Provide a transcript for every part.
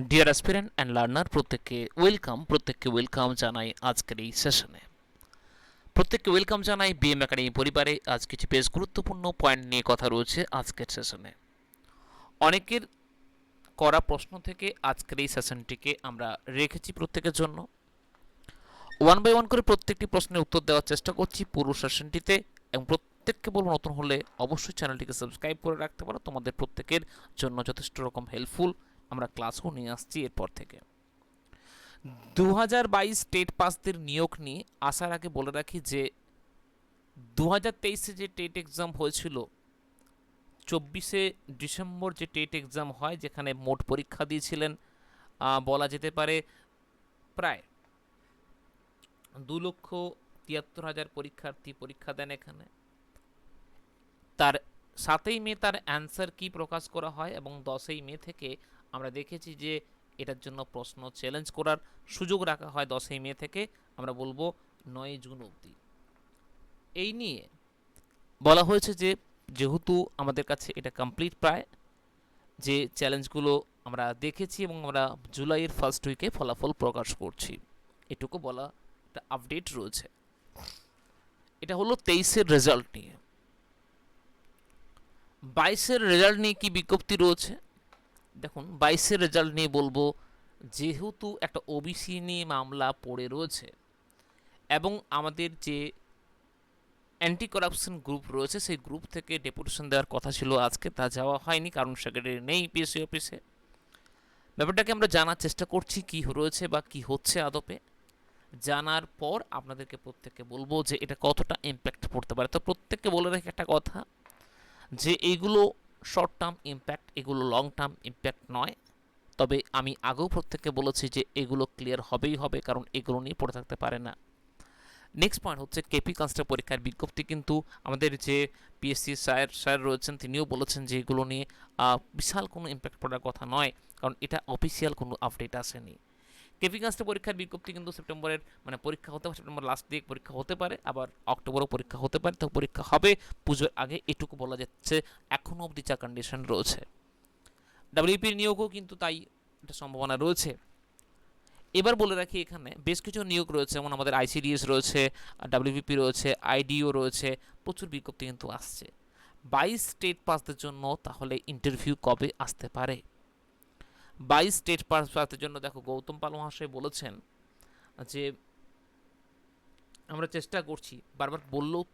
Deer aspirant and learner প্রত্যেককে welcome প্রত্যেককে welcome জানাই আজকের এই সেশনে প্রত্যেককে ওয়েলকাম জানাই বিএম একাডেমি পরিবারে। আজ কিছু বেশ গুরুত্বপূর্ণ পয়েন্ট নিয়ে কথা রয়েছে আজকের সেশনে অনেকের করা প্রশ্ন থেকে আজকের এই সেশনটিকে আমরা রেখেছি প্রত্যেকের জন্য। ওয়ান বাই ওয়ান করে প্রত্যেকটি প্রশ্নের উত্তর দেওয়ার চেষ্টা করছি পুরো সেশনটিতে এবং প্রত্যেককে বলব নতুন হলে অবশ্যই চ্যানেলটিকে সাবস্ক্রাইব করে রাখতে পারো। তোমাদের প্রত্যেকের জন্য যথেষ্ট রকম হেল্পফুল আমরা ক্লাসও নিয়ে আসছি এরপর থেকে। দু হাজার বাইশ টেট পাসদের নিয়োগ নিয়ে আসার আগে বলে রাখি যে দু হাজার তেইশে যে টেট এক্সাম হয়েছিল, চব্বিশে ডিসেম্বর যে টেট এক্সাম হয়, যেখানে মোট পরীক্ষা দিয়েছিলেন বলা যেতে পারে প্রায় দু লক্ষ তিয়াত্তর হাজার পরীক্ষার্থী পরীক্ষা দেন এখানে। তার সাতই মে তার অ্যান্সার কি প্রকাশ করা হয় এবং দশই মে থেকে আমরা দেখেছি যে এটার জন্য প্রশ্ন চ্যালেঞ্জ করার সুযোগ রাখা হয় দশই মে থেকে। আমরা বলব নয় জুন অবধি। এই নিয়ে বলা হয়েছে যে, যেহেতু আমাদের কাছে এটা কমপ্লিট প্রায়, যে চ্যালেঞ্জগুলো আমরা দেখেছি এবং আমরা জুলাইয়ের ফার্স্ট উইকে ফলাফল প্রকাশ করছি। এটুকু বলা একটা আপডেট রয়েছে। এটা হলো তেইশের রেজাল্ট নিয়ে। বাইশের রেজাল্ট নিয়ে কি বিজ্ঞপ্তি রয়েছে? দেখুন, বাইশের রেজাল্ট নিয়ে বলব, যেহেতু একটা ওবিসি নিয়ে মামলা পড়ে রয়েছে এবং আমাদের যে অ্যান্টি করাপশন গ্রুপ রয়েছে, সেই গ্রুপ থেকে ডেপুটেশন দেওয়ার কথা ছিল আজকে, তা যাওয়া হয়নি, কারণ সেক্রেটারি নেই পিএসসি অফিসে ব্যাপারটাকে আমরা জানার চেষ্টা করছি, কি রয়েছে বা কি হচ্ছে আদপে। জানার পর আপনাদেরকে প্রত্যেককে বলব যে এটা কতটা ইম্প্যাক্ট পড়তে পারে। তো প্রত্যেককে বলে রাখি একটা কথা, যে এইগুলো শর্ট টার্ম ইম্প্যাক্ট এগুলো লং টার্ম ইম্প্যাক্ট নয়। তবে আমি আগেও প্রত্যেককে বলেছি যে এগুলো ক্লিয়ার হবেই হবে, কারণ এগুলো নিয়ে পড়ে থাকতে পারে না। নেক্সট পয়েন্ট হচ্ছে কেপি কনস্টেবল পরীক্ষার বিজ্ঞপ্তি, কিন্তু আমাদের যে পিএসসি স্যার স্যার রয়েছেন, তিনিও বলেছেন যে এগুলো নিয়ে বিশাল কোনো ইম্প্যাক্ট পড়ার কথা নয়, কারণ এটা অফিসিয়াল কোনো আপডেট আসেনি। কেপি পরীক্ষার বিজ্ঞপ্তি কিন্তু সেপ্টেম্বরের মানে পরীক্ষা হতে পারে, সেপ্টেম্বর লাস্ট দিয়ে পরীক্ষা হতে পারে, আবার অক্টোবরও পরীক্ষা হতে পারে, তো পরীক্ষা হবে, পুজোর আগে এটুকু বলা যাচ্ছে এখনও অবধি যা কন্ডিশন রয়েছে। ডাব্লিউপির নিয়োগও কিন্তু তাই একটা সম্ভাবনা রয়েছে। এবার বলে রাখি এখানে, বেশ কিছু নিয়োগ রয়েছে, যেমন আমাদের আইসিডিএস রয়েছে ডাব্লিউপিপি রয়েছে আইডিও রয়েছে, প্রচুর বিজ্ঞপ্তি কিন্তু আসছে। বাইশ স্টেট পাসদের জন্য তাহলে ইন্টারভিউ কবে আসতে পারে? বাইশ স্টেট পাসের জন্য দেখো গৌতম পাল মহাশয় বলেছেন যে আমরা চেষ্টা করছি বারবার বললেও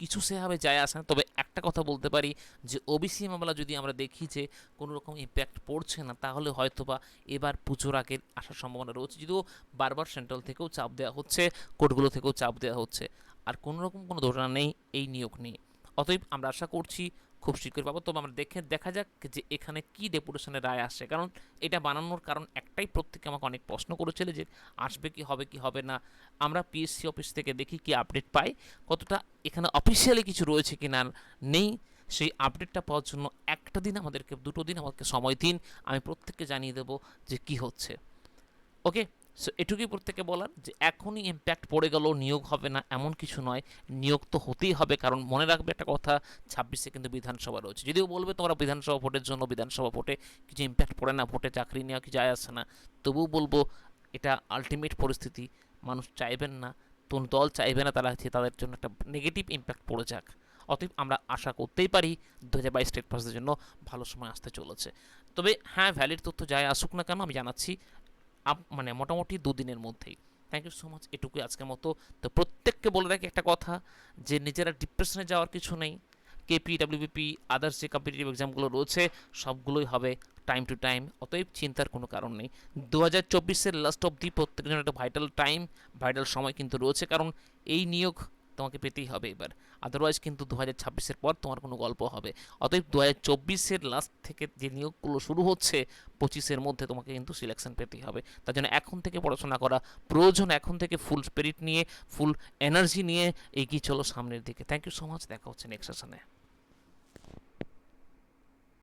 কিছু সেভাবে যায় আসে না। তবে একটা কথা বলতে পারি যে ওবিসি মামলা যদি আমরা দেখি যে কোনো রকম ইম্প্যাক্ট পড়ছে না, তাহলে হয়তো বা এবার পুজোর আগে আসার সম্ভাবনা রয়েছে। যদিও বারবার সেন্ট্রাল থেকেও চাপ দেওয়া হচ্ছে, কোর্টগুলো থেকেও চাপ দেওয়া হচ্ছে। আর কোনো রকম কোনো ধারণা নেই, এই নিয়োগ নিয়ে। অতএব আমরা আশা করছি খুব শীঘ্রই পাবো। তবে আমরা দেখে, দেখা যাক যে এখানে কি ডেপুটেশনের রায় আসে। কারণ এটা বানানোর কারণ একটাই, প্রত্যেকে আমাকে অনেক প্রশ্ন করেছিল যে আসবে কি, হবে কি, হবে না। আমরা পিএসসি অফিস থেকে দেখি কি আপডেট পাই। কতটা এখানে অফিসিয়ালি কিছু রয়েছে কি না নেই, সেই আপডেটটা পাওয়ার জন্য একটা দিন আমাদেরকে, দুটো দিন আমাদেরকে সময় দিন। আমি প্রত্যেককে জানিয়ে দেবো যে কি হচ্ছে। ওকে সো এটুকুই প্রত্যেকে বলার যে এখনই ইম্প্যাক্ট পড়ে গেল, নিয়োগ হবে না, এমন কিছু নয়। নিয়োগ তো হতেই হবে, কারণ মনে রাখবে একটা কথা, ছাব্বিশে কিন্তু বিধানসভা রয়েছে। যদিও বলবে তোমরা বিধানসভা ভোটের জন্য, বিধানসভা ভোটে কিছু ইম্প্যাক্ট পড়ে না, ভোটে চাকরি নেওয়া কি যায় আসে না। তবুও বলব, এটা আলটিমেট পরিস্থিতি। মানুষ চাইবেন না কোন দল চাইবে না, তারা তাদের জন্য একটা নেগেটিভ ইম্প্যাক্ট পড়ে যাক। অতএব আমরা আশা করতেই পারি দু হাজার বাইশ স্টেট পাসের জন্য ভালো সময় আসতে চলেছে। তবে হ্যাঁ ভ্যালিড তথ্য যায় আসুক না কেন, আমি জানাচ্ছি আপ মানে মোটামুটি দুদিনের মধ্যেই। থ্যাংক ইউ সো মাচ এটুকুই আজকের মতো। তো প্রত্যেককে বলে রাখি একটা কথা, যে নিজেরা ডিপ্রেশনে যাওয়ার কিছু নেই। কেপি ডাব্লিউবিপি আদার্স যে কম্পিটিটিভ এক্সামগুলো রয়েছে, সবগুলোই হবে টাইম টু টাইম অতএব চিন্তার কোনো কারণ নেই। দু হাজার চব্বিশের লাস্ট অবধি প্রত্যেকজন একটা ভাইটাল টাইম ভাইটাল সময় কিন্তু রয়েছে, কারণ এই নিয়োগ তোমাকে পেতেই হবে এবার। আদারওয়াইজ কিন্তু দু হাজার ছাব্বিশের পর তোমার কোনো গল্প হবে। অতএব দু হাজার চব্বিশের লাস্ট থেকে যে নিয়োগগুলো শুরু হচ্ছে, পঁচিশের মধ্যে তোমাকে কিন্তু সিলেকশন পেতেই হবে। তার জন্য এখন থেকে পড়াশোনা করা প্রয়োজন। এখন থেকে ফুল স্পিরিট নিয়ে ফুল এনার্জি নিয়ে এগিয়ে চলো সামনের দিকে। থ্যাংক ইউ সো মাচ দেখা হচ্ছে নেক্সট সেশনে